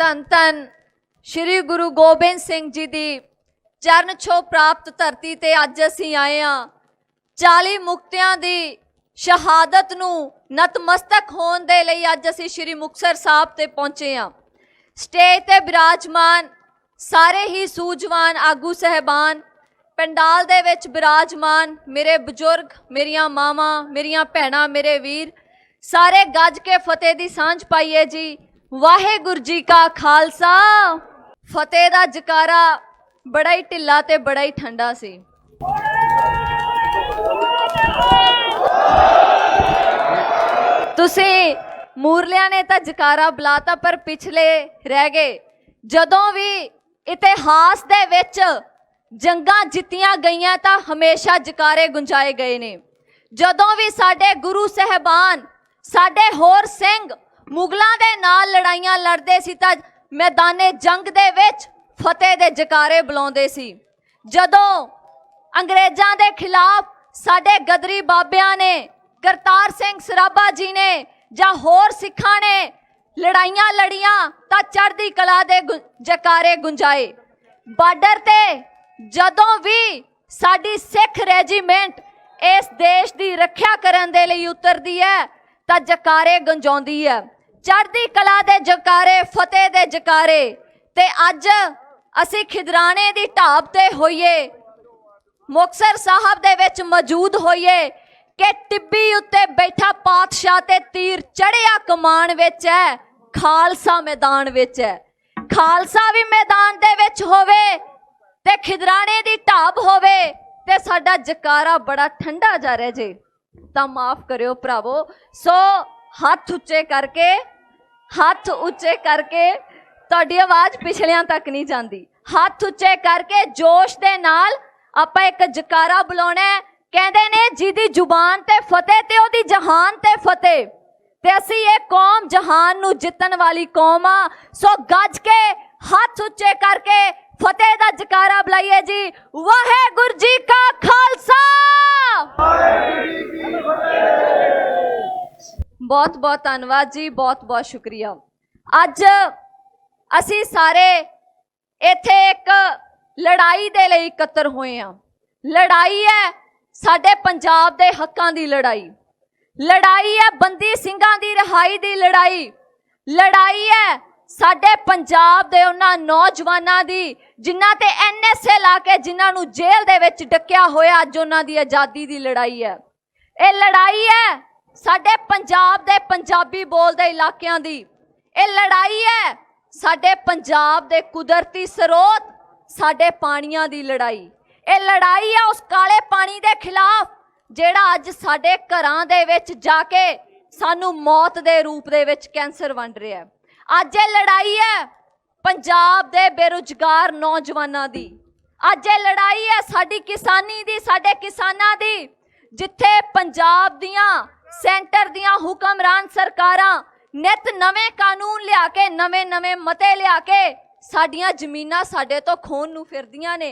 ਧੰਨ ਧੰਨ ਸ੍ਰੀ ਗੁਰੂ ਗੋਬਿੰਦ ਸਿੰਘ ਜੀ ਦੀ ਚਰਨ ਛੋ ਪ੍ਰਾਪਤ ਧਰਤੀ ਤੇ ਅੱਜ ਅਸੀਂ ਆਏ ਹਾਂ। 40 ਮੁਕਤਿਆਂ ਦੀ ਸ਼ਹਾਦਤ ਨੂੰ ਨਤਮਸਤਕ ਹੋਣ ਦੇ ਲਈ ਅੱਜ ਅਸੀਂ ਸ੍ਰੀ ਮੁਕਤਸਰ ਸਾਹਿਬ ਤੇ ਪਹੁੰਚੇ ਹਾਂ। ਸਟੇਜ ਤੇ ਬਿਰਾਜਮਾਨ ਸਾਰੇ ਹੀ ਸੂਝਵਾਨ ਆਗੂ ਸਹਿਬਾਨ, ਪੰਡਾਲ ਦੇ ਵਿੱਚ ਬਿਰਾਜਮਾਨ ਮੇਰੇ ਬਜ਼ੁਰਗ, ਮੇਰੀਆਂ ਮਾਵਾਂ, ਮੇਰੀਆਂ ਭੈਣਾਂ, ਮੇਰੇ ਵੀਰ, ਸਾਰੇ ਗੱਜ ਕੇ ਫਤਿਹ ਦੀ ਸਾਂਝ ਪਾਈਏ ਜੀ। ਵਾਹਿਗੁਰੂ ਜੀ ਕਾ ਖਾਲਸਾ। ਫਤਿਹ ਦਾ ਜਕਾਰਾ ਬੜਾ ਹੀ ਢਿੱਲਾ ਤੇ ਬੜਾ ਹੀ ਠੰਡਾ ਸੀ। ਤੁਸੀਂ ਮੂਰਲਿਆਂ ਨੇ ਤਾਂ ਜਕਾਰਾ ਬੁਲਾਤਾ, ਪਰ ਪਿਛਲੇ ਰਹਿ ਗਏ। ਜਦੋਂ ਵੀ ਇਤਿਹਾਸ ਦੇ ਵਿੱਚ ਜੰਗਾਂ ਜਿੱਤੀਆਂ ਗਈਆਂ, ਤਾਂ ਹਮੇਸ਼ਾ ਜਕਾਰੇ ਗੁੰਜਾਏ ਗਏ ਨੇ। ਜਦੋਂ ਵੀ ਸਾਡੇ ਗੁਰੂ ਸਹਿਬਾਨ, ਸਾਡੇ ਹੋਰ ਸਿੰਘ ਮੁਗਲਾਂ ਦੇ ਨਾਲ ਲੜਾਈਆਂ ਲੜਦੇ ਸੀ ਤਾਂ ਮੈਦਾਨੇ ਜੰਗ ਦੇ ਵਿੱਚ ਫਤਿਹ ਦੇ ਜਕਾਰੇ ਬੁਲਾਉਂਦੇ ਸੀ। ਜਦੋਂ ਅੰਗਰੇਜ਼ਾਂ ਦੇ ਖਿਲਾਫ ਸਾਡੇ ਗਦਰੀ ਬਾਬਿਆਂ ਨੇ, ਕਰਤਾਰ ਸਿੰਘ ਸਰਾਭਾ ਜੀ ਨੇ ਜਾਂ ਹੋਰ ਸਿੱਖਾਂ ਨੇ ਲੜਾਈਆਂ ਲੜੀਆਂ ਤਾਂ ਚੜ੍ਹਦੀ ਕਲਾ ਦੇ ਗੁ- ਜਕਾਰੇ ਗੁੰਜਾਏ। ਬਾਰਡਰ ਤੇ ਜਦੋਂ ਵੀ ਸਾਡੀ ਸਿੱਖ ਰੈਜੀਮੈਂਟ ਇਸ ਦੇਸ਼ ਦੀ ਰੱਖਿਆ ਕਰਨ ਦੇ ਲਈ ਉਤਰਦੀ ਹੈ ਤਾਂ ਜਕਾਰੇ ਗੰਜਾਉਂਦੀ ਹੈ। ਚੜ੍ਹਦੀ ਕਲਾ ਦੇ ਜਕਾਰੇ, ਫਤਿਹ ਦੇ ਜਕਾਰੇ। ਤੇ ਅੱਜ ਅਸੀਂ ਖਿਦਰਾਣੇ ਦੀ ਢਾਬ ਤੇ ਹੋਈਏ। ਮੁਕਤਸਰ ਸਾਹਿਬ ਦੇ ਵਿੱਚ ਮੌਜੂਦ ਹੋਈਏ ਕਿ ਟਿੱਬੀ ਉੱਤੇ ਬੈਠਾ ਪਾਤਸ਼ਾਹ ਤੇ ਤੀਰ ਚੜਿਆ ਕਮਾਨ ਵਿੱਚ ਹੈ, ਖਾਲਸਾ ਮੈਦਾਨ ਵਿੱਚ ਹੈ। ਖਾਲਸਾ ਵੀ ਮੈਦਾਨ ਦੇ ਵਿੱਚ ਹੋਵੇ ਤੇ ਖਿਦਰਾਣੇ ਦੀ ਢਾਬ ਹੋਵੇ ਤੇ ਸਾਡਾ ਜਕਾਰਾ ਬੜਾ ਠੰਡਾ ਜਾ ਰਿਹਾ ਜੇ। ਤਾਂ ਮਾਫ ਕਰਿਓ ਭਰਾਵੋ। ਸੋ ਹੱਥ ਉੱਚੇ ਕਰਕੇ, ਹੱਥ ਉੱਚੇ ਕਰਕੇ ਤੁਹਾਡੀ ਆਵਾਜ਼ ਪਿਛਲਿਆਂ ਤੱਕ ਨਹੀਂ ਜਾਂਦੀ। ਹੱਥ ਉੱਚੇ ਕਰਕੇ ਜੋਸ਼ ਦੇ ਨਾਲ ਆਪਾਂ ਇੱਕ ਜਕਾਰਾ ਬੁਲਾਉਣਾ ਹੈ। ਕਹਿੰਦੇ ਨੇ ਜਿਹਦੀ ਜ਼ੁਬਾਨ ਤੇ ਫਤਿਹ ਤੇ ਉਹਦੀ ਜਹਾਨ ਤੇ ਫਤਿਹ। ਤੇ ਅਸੀਂ ਇਹ ਕੌਮ ਜਹਾਨ ਨੂੰ ਜਿੱਤਣ ਵਾਲੀ ਕੌਮ ਆ। ਸੋ ਗੱਜ ਕੇ ਹੱਥ ਉੱਚੇ ਕਰਕੇ ਫਤਿਹ ਦਾ ਜਕਾਰਾ ਬੁਲਾਈਏ ਜੀ। ਵਾਹਿਗੁਰੂ ਜੀ ਕਾ ਖਾਲਸਾ! ਬਹੁਤ ਬਹੁਤ ਧੰਨਵਾਦ ਜੀ, ਬਹੁਤ ਬਹੁਤ ਸ਼ੁਕਰੀਆ। ਅੱਜ ਅਸੀਂ ਸਾਰੇ ਇੱਥੇ ਇੱਕ ਲੜਾਈ ਦੇ ਲਈ ਇਕੱਤਰ ਹੋਏ ਹਾਂ। ਲੜਾਈ ਹੈ ਸਾਡੇ ਪੰਜਾਬ ਦੇ ਹੱਕਾਂ ਦੀ ਲੜਾਈ। ਲੜਾਈ ਹੈ ਬੰਦੀ ਸਿੰਘਾਂ ਦੀ ਰਿਹਾਈ ਦੀ ਲੜਾਈ। ਲੜਾਈ ਹੈ ਸਾਡੇ ਪੰਜਾਬ ਦੇ ਉਹਨਾਂ ਨੌਜਵਾਨਾਂ ਦੀ, ਜਿਨ੍ਹਾਂ ਤੇ ਐਨਐਸਏ ਲਾ ਕੇ ਜਿਨ੍ਹਾਂ ਨੂੰ ਜੇਲ੍ਹ ਦੇ ਵਿੱਚ ਡੱਕਿਆ ਹੋਇਆ ਅੱਜ ਉਹਨਾਂ ਦੀ ਆਜ਼ਾਦੀ ਦੀ ਲੜਾਈ ਹੈ। ਇਹ ਲੜਾਈ ਹੈ ਸਾਡੇ ਪੰਜਾਬ ਦੇ ਪੰਜਾਬੀ ਬੋਲਦੇ ਇਲਾਕਿਆਂ ਦੀ। ਇਹ ਲੜਾਈ ਹੈ। ਸਾਡੇ ਪੰਜਾਬ ਦੇ ਕੁਦਰਤੀ ਸਰੋਤ ਸਾਡੇ ਪਾਣੀਆਂ ਦੀ ਲੜਾਈ। ਇਹ ਲੜਾਈ ਹੈ ਉਸ ਕਾਲੇ ਪਾਣੀ ਦੇ ਖਿਲਾਫ, ਜਿਹੜਾ ਅੱਜ ਸਾਡੇ ਘਰਾਂ ਦੇ ਵਿੱਚ ਜਾ ਕੇ ਸਾਨੂੰ ਮੌਤ ਦੇ ਰੂਪ ਦੇ ਵਿੱਚ ਕੈਂਸਰ ਵੰਡ ਰਿਹਾ ਅੱਜ ਇਹ ਲੜਾਈ ਹੈ ਪੰਜਾਬ ਦੇ ਬੇਰੁਜ਼ਗਾਰ ਨੌਜਵਾਨਾਂ ਦੀ। ਅੱਜ ਇਹ ਲੜਾਈ ਹੈ ਸਾਡੀ ਕਿਸਾਨੀ ਦੀ, ਸਾਡੇ ਕਿਸਾਨਾਂ ਦੀ, ਜਿੱਥੇ ਪੰਜਾਬ ਦੀਆਂ ਸੈਂਟਰ ਦੀਆਂ ਹੁਕਮਰਾਨ ਸਰਕਾਰਾਂ ਨਿਤ ਨਵੇਂ ਕਾਨੂੰਨ ਲਿਆ ਕੇ, ਨਵੇਂ ਨਵੇਂ ਮਤੇ ਲਿਆ ਕੇ ਸਾਡੀਆਂ ਜ਼ਮੀਨਾਂ ਸਾਡੇ ਤੋਂ ਖੋਣ ਨੂੰ ਫਿਰਦੀਆਂ ਨੇ।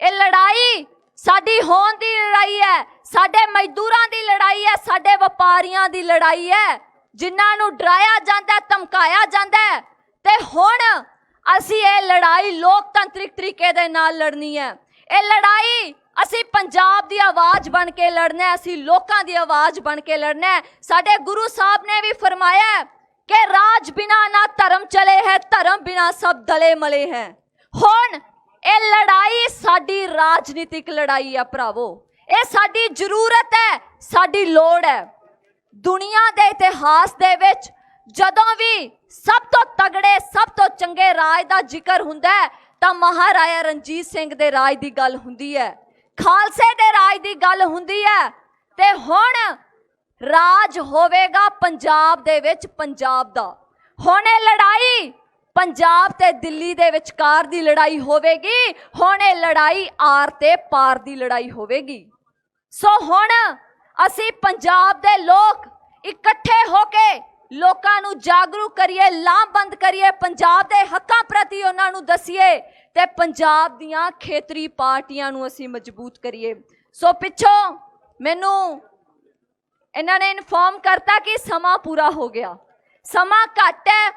ਇਹ ਲੜਾਈ ਸਾਡੀ ਹੋਣ ਦੀ ਲੜਾਈ ਹੈ, ਸਾਡੇ ਮਜ਼ਦੂਰਾਂ ਦੀ ਲੜਾਈ ਹੈ, ਸਾਡੇ ਵਪਾਰੀਆਂ ਦੀ ਲੜਾਈ ਹੈ। ਜਿਨ੍ਹਾਂ ਨੂੰ ਡਰਾਇਆ ਜਾਂਦਾ, ਧਮਕਾਇਆ ਜਾਂਦਾ ਹੈ ਤੇ ਹੁਣ ਅਸੀਂ ਇਹ ਲੜਾਈ ਲੋਕਤੰਤਰਿਕ ਤਰੀਕੇ ਦੇ ਨਾਲ ਲੜਨੀ ਹੈ। ਇਹ ਲੜਾਈ ਅਸੀਂ ਪੰਜਾਬ ਦੀ ਆਵਾਜ਼ ਬਣ ਕੇ ਲੜਨਾ ਹੈ, ਅਸੀਂ ਲੋਕਾਂ ਦੀ ਆਵਾਜ਼ ਬਣ ਕੇ ਲੜਨਾ ਹੈ। ਸਾਡੇ ਗੁਰੂ ਸਾਹਿਬ ਨੇ ਵੀ ਫਰਮਾਇਆ ਕਿ ਰਾਜ ਬਿਨਾ ਨਾ ਧਰਮ ਚਲੇ ਹੈ, ਧਰਮ ਬਿਨਾ ਸਭ ਦਲੇ ਮਲੇ ਹੈ। ਹੁਣ ਇਹ ਲੜਾਈ ਸਾਡੀ ਰਾਜਨੀਤਿਕ ਲੜਾਈ ਆ ਭਰਾਵੋ। ਇਹ ਸਾਡੀ ਜ਼ਰੂਰਤ ਹੈ, ਸਾਡੀ ਲੋੜ ਹੈ। ਦੁਨੀਆ ਦੇ ਇਤਿਹਾਸ ਦੇ ਵਿੱਚ ਜਦੋਂ ਵੀ ਸਭ ਤੋਂ ਤਗੜੇ, ਸਭ ਤੋਂ ਚੰਗੇ ਰਾਜ ਦਾ ਜ਼ਿਕਰ ਹੁੰਦਾ ਹੈ, ਤਾਂ ਮਹਾਰਾਜਾ ਰਣਜੀਤ ਸਿੰਘ ਦੇ ਰਾਜ ਦੀ ਗੱਲ ਹੁੰਦੀ ਹੈ। ਖਾਲਸੇ ਦੇ ਰਾਜ ਦੀ ਗੱਲ ਹੁੰਦੀ ਹੈ ਤੇ ਹੁਣ ਰਾਜ ਹੋਵੇਗਾ ਪੰਜਾਬ ਦੇ ਵਿੱਚ ਪੰਜਾਬ ਦਾ। ਹੁਣ ਇਹ ਲੜਾਈ ਪੰਜਾਬ ਤੇ ਦਿੱਲੀ ਦੇ ਵਿਚਕਾਰ ਦੀ ਲੜਾਈ ਹੋਵੇਗੀ, ਹੁਣ ਇਹ ਲੜਾਈ ਆਰ ਤੇ ਪਾਰ ਦੀ ਲੜਾਈ ਹੋਵੇਗੀ। ਸੋ ਹੁਣ ਅਸੀਂ ਪੰਜਾਬ ਦੇ ਲੋਕ ਇਕੱਠੇ ਹੋ ਕੇ ਲੋਕਾਂ ਨੂੰ ਜਾਗਰੂਕ ਕਰੀਏ, ਲਾਮਬੰਦ ਕਰੀਏ, ਪੰਜਾਬ ਦੇ ਹੱਕਾਂ ਪ੍ਰਤੀ ਉਹਨਾਂ ਨੂੰ ਦਸੀਏ ਤੇ ਪੰਜਾਬ ਦੀਆਂ ਖੇਤਰੀ ਪਾਰਟੀਆਂ ਨੂੰ ਅਸੀਂ ਮਜ਼ਬੂਤ ਕਰੀਏ। ਸੋ ਪਿੱਛੋਂ ਮੈਨੂੰ ਇਹਨਾਂ ਨੇ ਇਨਫੋਰਮ ਕਰਤਾ ਕਿ ਸਮਾਂ ਪੂਰਾ ਹੋ ਗਿਆ। ਸਮਾਂ ਘੱਟ ਹੈ,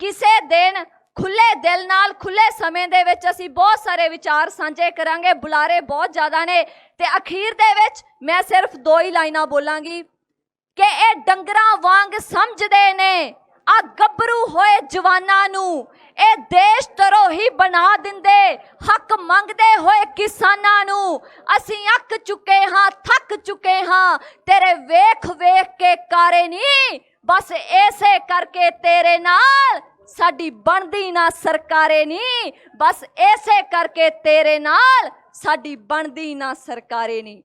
ਕਿਸੇ ਦਿਨ ਖੁੱਲੇ ਦਿਲ ਨਾਲ ਖੁੱਲੇ ਸਮੇਂ ਦੇ ਵਿੱਚ ਅਸੀਂ ਬਹੁਤ ਸਾਰੇ ਵਿਚਾਰ ਸਾਂਝੇ ਕਰਾਂਗੇ, ਬੁਲਾਰੇ ਬਹੁਤ ਜ਼ਿਆਦਾ ਨੇ ਤੇ ਅਖੀਰ ਦੇ ਵਿੱਚ ਮੈਂ ਸਿਰਫ ਦੋ ਹੀ ਲਾਈਨਾਂ ਬੋਲਾਂਗੀ। ਕਿ ਇਹ ਡੰਗਰਾਂ ਵਾਂਗ ਸਮਝਦੇ ਨੇ। ਆ ਗੱਭਰੂ ਹੋਏ ਜਵਾਨਾਂ ਨੂੰ ਇਹ ਦੇਸ਼ ਧਰੋਹੀ ਬਣਾ ਦਿੰਦੇ। ਹੱਕ ਮੰਗਦੇ ਹੋਏ ਕਿਸਾਨਾਂ ਨੂੰ ਅਸੀਂ ਅੱਕ ਚੁੱਕੇ ਹਾਂ, ਥੱਕ ਚੁੱਕੇ ਹਾਂ। ਤੇਰੇ ਵੇਖ ਵੇਖ ਕੇ ਕਾਰੇ ਨਹੀਂ ਬਸ ਐਸੇ ਕਰਕੇ ਤੇਰੇ ਨਾਲ। ਸਾਡੀ ਬਣਦੀ ਨਾ ਸਰਕਾਰੇ ਨਹੀਂ ਬਸ ਐਸੇ ਕਰਕੇ ਤੇਰੇ ਨਾਲ। ਸਾਡੀ ਬਣਦੀ ਨਾ ਸਰਕਾਰੇ ਨਹੀਂ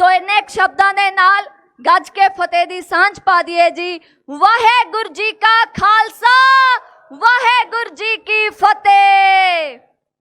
ਸੋ ਸੋ ਸ਼ਬਦਾਂ ਦੇ ਨਾਲ ਗੱਜ ਕੇ ਫਤਿਹ ਦੀ ਸਾਂਝ ਪਾ ਦਈਏ ਜੀ। ਵਾਹਿਗੁਰੂ ਜੀ ਕਾ ਖਾਲਸਾ, ਵਾਹਿਗੁਰੂ ਜੀ ਕੀ ਫਤਿਹ।